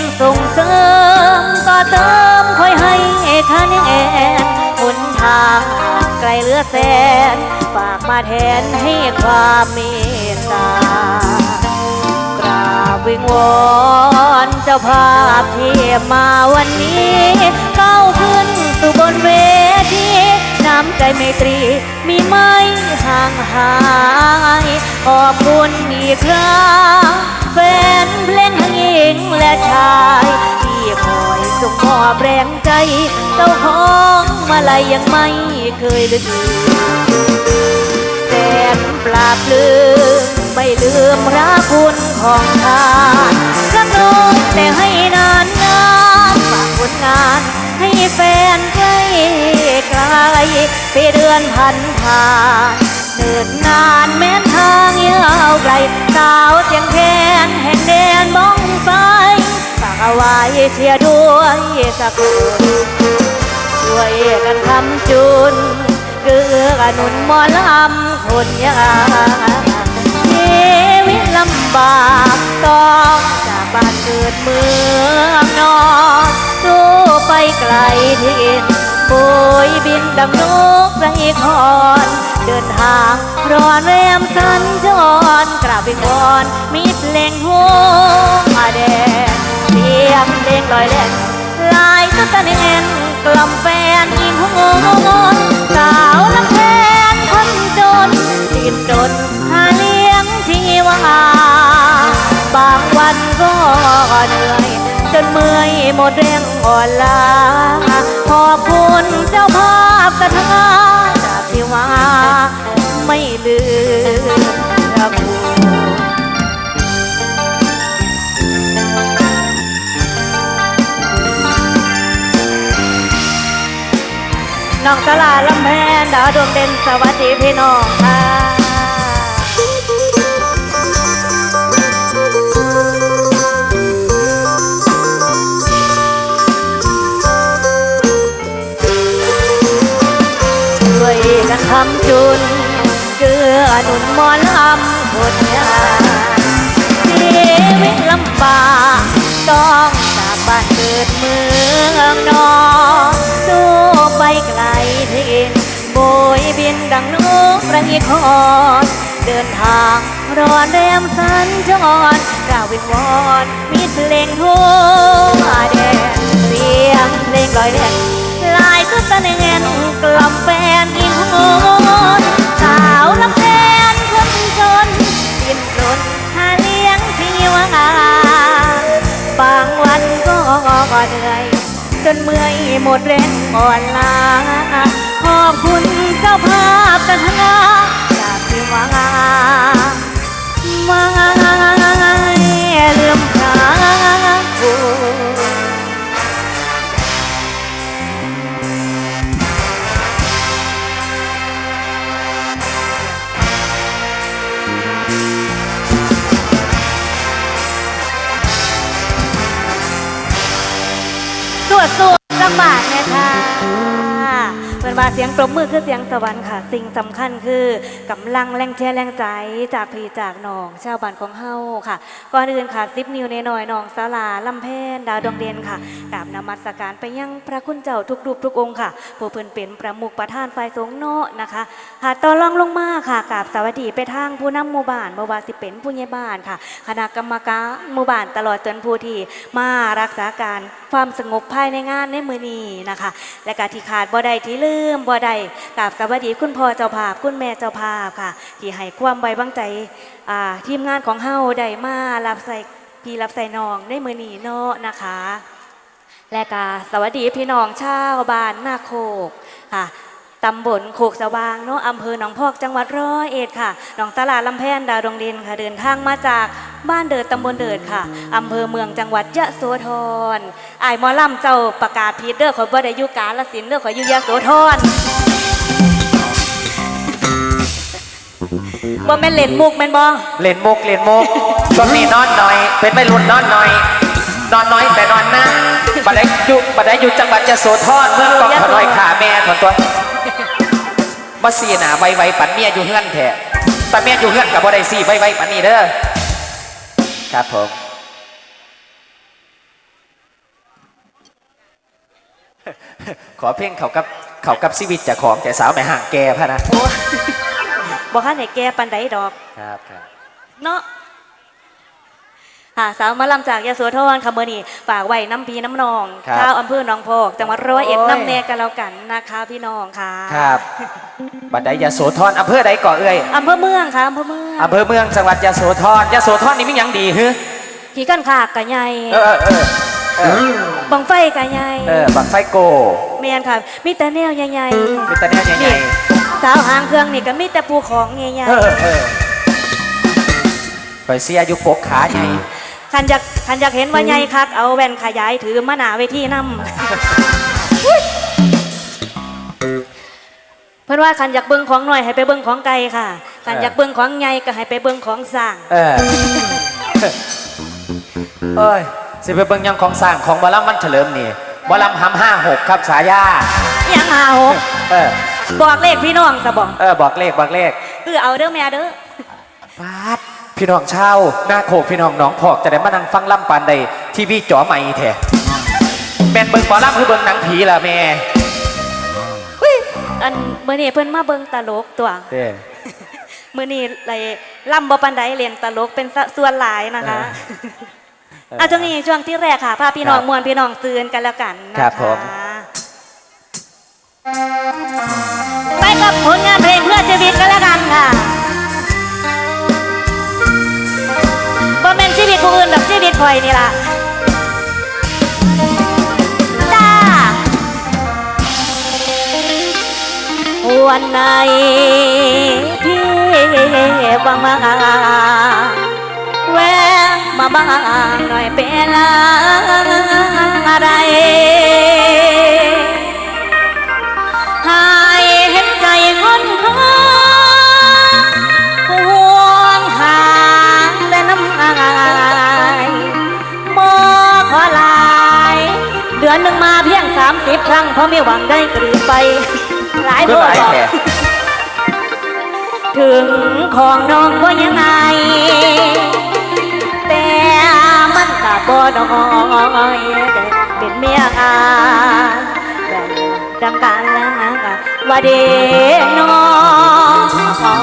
นส่งเสริมต่อเติมคอยให้คะแนนหนทางไกลเหลือแสน ฝากมาแทนให้ความเมตตากราบวิงวอนเจ้าภาพที่มาวันนี้ก้าวขึ้นสู่บนเวทีน้ำใจไมตรีมีไม่ห่างหาย ขอบคุณอีกครั้ง ญิงและชายที่คอยส่งมอบแรงใจ เจ้าของมาลายยังไม่เคยลืมแสนปราบลืมไม่ลืมพระคุณของทานกระนงแต่ให้นานนานฝากผลงานให้แฟนใกล้ไกลไปเดือนพันผ่านเนินนานแม้นทางยาว ไว้เชียร์ด้วยสักคนช่วยกันคำจุนเกื้อกันหนุนหมอลำคนยากชีวิตลำบากต้องจากบ้านเกิดเมืองนอนสู้ไปไกลทินปุยบินดังนกไรคอนเดินทางรอนแรมสัญจรกราบวิงวอนมิตรเลงหัวแดง เสียงเพลงลอยแล่นลายก็ตะเนนกล่อมแฟนยิงหัวงอนสาวลำแพนคนจนติดดนหาเลี้ยงชีวาบางวันก็เหนื่อยจนเมื่อยหมดแรงอ่อนล้าขอบคุณเจ้าภาพกระทาจากที่ว่า น้องตลาลำแพนดาวดวงเด่นสวัสดีพี่น้องค่ะช่วยกันทำจุนเกือหนุนมอลำคนยาชีวิตลำบากต้องจากบ้านเกิดเมืองนอน สู้ไปไกลทินโบยบินดังนกไรคอนเดินทางรอนแรมสัญจรกล่าววิงวอนมีเพลงทั่วแดนเสียงเพลงลอยแล่นลายก็ตะเนนกล่อมแฟนอินโหนสาวลำแพนคนจนดิ้นรนหาเลี้ยงชีวาบางวันก็เหนื่อยจนเมื่อยหมดแรง อ่อนลาขอบคุณเจ้าภาพกันทั้งนาจากที่ว่ามาลืมพระคุณสวดสวดสักบาท เนี่นว่าเสียงปรบมือคือเสียงสวรรค์ค่ะ สิ่งสำคัญคือกำลังแรงเชียร์แรงใจจากพี่จากน้องชาวบ้านของเฮาค่ะก่อนอื่นค่ะซิปนิวในหน่อยน้องสาลาลำเพนดาวดวงเด่นค่ะกราบนมัสการไปยังพระคุณเจ้าทุกรูปทุกองค์ค่ะผู้เพิ่นเป็นประมุขประธานฝ่ายสงฆ์เนาะนะคะหาต่อรองลงมาค่ะกราบสวัสดีไปทางผู้นำหมู่บ้านบ่ว่าสิเป็นผู้ใหญ่บ้านค่ะคณะกรรมการหมู่บ้านตลอดจนผู้ที่มารักษาการความสงบภายในงานในมือนี้นะคะ และการที่ขาดบ่ได้ที่ลืมมบ่ได้กราบสวัสดีคุณพ่อเจ้าภาพคุณแม่เจ้าภาพค่ะ ที่ให้ความไว้วางใจทีมงานของเฮาได้มารับใส่พี่รับใส่น้องได้มือนีเนาะนะคะ และกาสวัสดีพี่น้องชาวบ้านนาโคกค่ะ ตำบลโคกสว่างเนาะอำเภอหนองพอกจังหวัดร้อยเอ็ดค่ะหนองตลาดลำแพนดาวดงดินค่ะเดินทางมาจากบ้านเดิดตำบลเดิดค่ะอำเภอเมืองจังหวัดยะโสธรไอ้ายหมอลำเจ้าประกาศผิดเด้อขอยบ่ได้อยู่กาลสินธุ์เด้อขอยอยู่ยะโสธรบ่แม่นเล่นมุกแม่นบ่เล่นมุกเล่นมุกช่วงนี้นอนหน่อย เป็นไม่รุ่นนอนหน่อย นอนน้อยแต่นอนนะบัดได้อยู่บัดได้อยู่จังหวัดยโสธรเมืองกองขน้อยขาแม่ของตัว มาสีหนาไวไวปันเมียอยู่เฮือนแท้แต่เมียอยู่เฮือนกับบ่ได้สีไวไวปันนี้เด้อครับผมขอเพลงเขากับเขากับชีวิตเจากของแต่สาวไม่ห่างแกพะนะโอ้บอกให้ไหนแกปันไดดอก ครับครับเนาะ ค่ะสาวหมาลำจากยโสธรคำเบอร์นี่ฝากไว้น้ำพีน้ำนองชาวอำเภอหนองโพกจังหวัดร้อยเอ็ดน้ำเนกันแล้วกันนะคะพี่น้องค่ะครับบัดได้ยโสธรอำเภอใดก่อเอ่ยอำเภอเมืองค่ะอำเภอเมืองอำเภอเมืองจังหวัดยโสธรยโสธรนี่มีหยังดีฮึขี่กันขากกะใหญ่เออเออเออบังไฟกะใหญ่เออบักไฟโกเมียนค่ะมีแต่แนวใหญ่ๆมีแต่แนวใหญ่สาวหางเครื่องนี่ก็มีแต่ปูของใหญ่ๆเออเออไปเสียอยู่ปกขาใหญ่ ๆคันอยากคันอยากเห็นว่าใหญ่คัก เอาแว่นขยายถือมาหนาเวทีนำเพื่อนว่าคันอยากเบิ้งของหน่อยให้ไปเบิ้งของไกลค่ะคันอยากเบิ้งของใหญ่ก็ให้ไปเบิ้งของสร้างเออเอ้ยสิไปเบิ่งหยังของสร้างของบอลำมันเฉลิมนี่บอลำหำห้าหกครับฉายายังหาหกเออบอกเลขพี่น้องสะบอกเออบอกเลขบอกเลขคือเอาเด้อแม่เด้อปาด พี่น้องเช่าวหน้าโคกพี่น้องหน้องพอกจะได้มานั่งฟังล่ำปานใดทีวีจอใหม่แท้แม่นเบิ่งบอลำคือเบิ่งหนังผีล่ะแม่อันเมื่อนี้เพิ่นมาเบิ้งตลกตัว เด้มื่อนี้ไรล่ำบ่ปันไดเรียนตลกเป็นส่วนหลายนะคะเอาช่วงนี้ช่วงที่แรกค่ะพาพี่น้องมวนพี่น้องตื่นกันแล้วกันนะคะครับผมไปกับผลงานเพลงเพื่อชีวิตกันแล้วกันค่ะ ชีวิตผู้อื่นแบชีวิตคอยนี่ล่ะจ้าวันไหนที่บังมาแวะมาบ้างหน่อยเป็นอะไร อนหนึ่งมาเพียงสามสิบครั้งเพราะไมีหวังได้กลืนไป หลายคือโลายบอกถึงของน้องว่ายังไง แต่มันก็บ่น้อยเป็นเมียอายแบบดังการแล้วว่าเด็กน้อง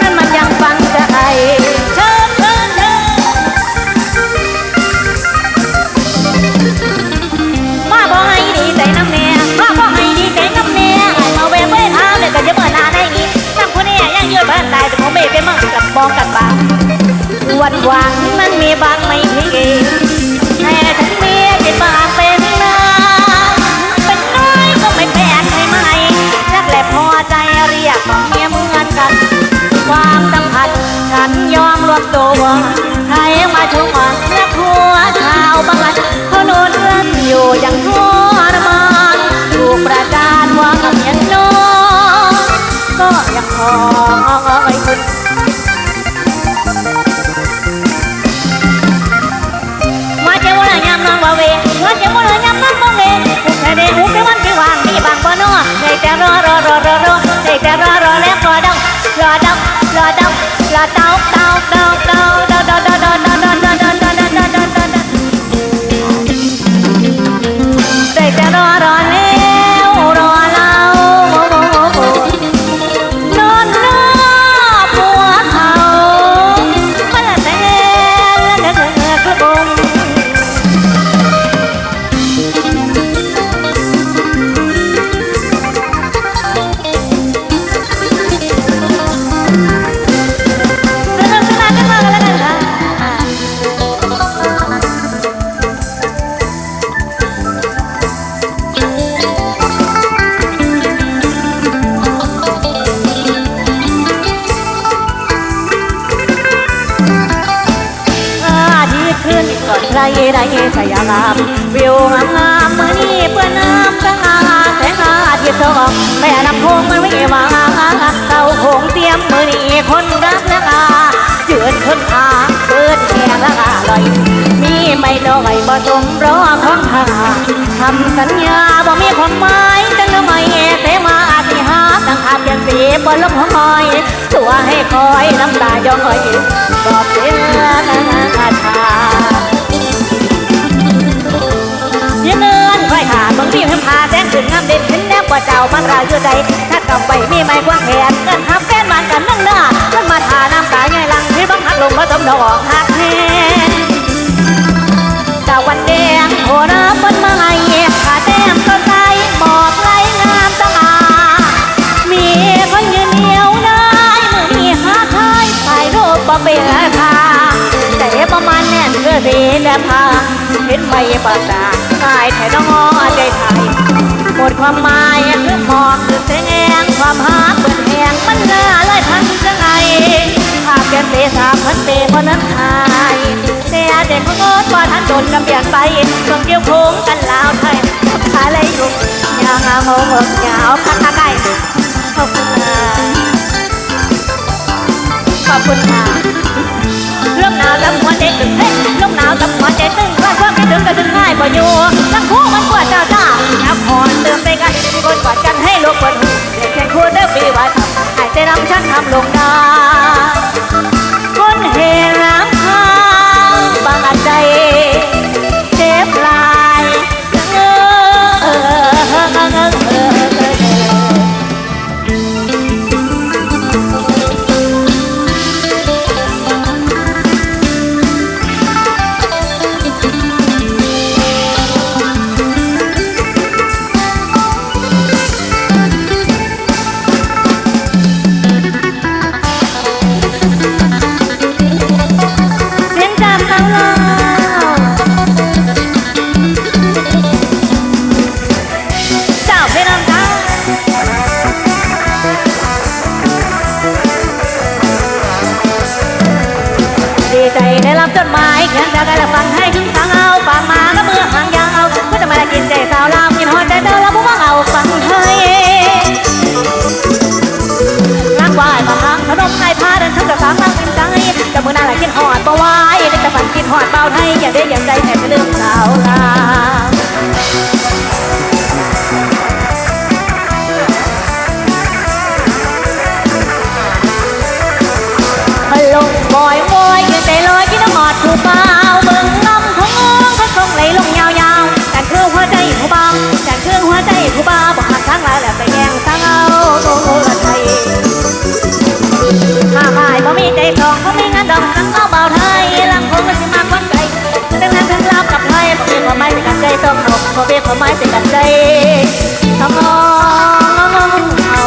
นั้นมันยังฟังใจเชิญเชิญเชิญมาบอกให้ดีใจน้ำแน่มาบอกให้ดีใจน้ำแน่ไอ้มาแวะไว้ทาเลยก็จะเมื่อนาได้นี้น้ำคนนี้ยังยืดบ้นตายแต่ผมไม่เป็นมั่งกับมองกันบ้างวันวังนั้นมีบางไม่พี่ให้ฉันมีจิตบางเป็ ตัวใครมาชมว่าเนื้อทัวชาวบ้านเขาโดนเลื่อนอยู่อย่างทรมานถูกประจานว่ากับเมียนน้องก็ยังพอไอ้คนณมาเจ้าวันยามนอนว่าเวมาเจ้าวันยามนอนบ่เวหุบแต่เดหุบแต่วันที่วางนี่บางบ่น้อใจแต่รอรอรอรอรอใจแต่รอรอ สยามวิวงามงามเมื่อนี้เปื้อนน้ำตั้งอาแสงอาทิตย์สองแม่น้ำโขงมันไม่วางเต่าโขงเตรียมมือนี้คนรักนักอาเจือนคนอาเปิดแข่ละอาลอยมีไม่น้อยบ่สมรอของทาทำสัญญาบ่มีความหมายจังไม่เสมาอาทิหาตั้งอาเปลี่ยนสีบนลมหอยตัวให้คอยน้ำตาย้อยบอกเสียอาชา เจ้ามันราอยู่ใดถ้ากำไปมีไม้ควงแขนเงินทับแฟนมันกันนั่งหน้ามันมาทาน้ำตาใหญ่ลังที่บังหักลงมาสมดอกหักแห้งตะวันแดงโหระบนมาให้ขาแต้มต้นไทรหมอกไหลงามตะอามีคนยืนเหนียวได้มือมีหาคายถ่ายรูปบ่เป็นทาแต่ประมาณแน่นเพื่อสีแนบพาเห็นไม่ปากตาตายแถน้องใจไทย หมดความหมายคือหมอกคือแสงความหาเปิดแหงมันน่าลอยพันจังไงภาพเปลี่ยนเสสามพันเตเพราะนั้นหายแต่เด็กของโน้ตว่าท่านโดนกำเปลี่ยนไปช่วงเดียวโค้งกันลาวไทยขายเลยอยู่ยางเอาหงยาวคักคักไก่ขอบคุณค่ะขอบคุณค่ะลมหนาวกับหัวใจตึงเฮ้ยลมหนาวกับ ใจได้รับจดหมายเขียนจากการฟังให้ถึงทางเอาฝากมาก็เมื่อหางยาวก็จะมาได้กินใจสาวลาวกินหอดใจเดินแล้วผู้ว่าเอาฟังให้รักวายมาทางขนมไข่พาเดินชมกับสามนั่งกินใจกับมือหน้าหลกินหอดบ่ไหวได้แต่ฝันกินหอดเบาไทยอย่าได้อย่าใจแต่ไม่ลืมสาวลาวมันลงบ่อยโวยยืนใจลอยกิน มาพายบ่มีใจสองเขาไม่งานดองสังก็เบาไทยลำคงก็สิมาควันไก่ตั้งนั้นถึงรับกับไทยบ่มีความหมายสิกันใจต้องเอาบ่มีความหมายสิกันใจทำมองเอา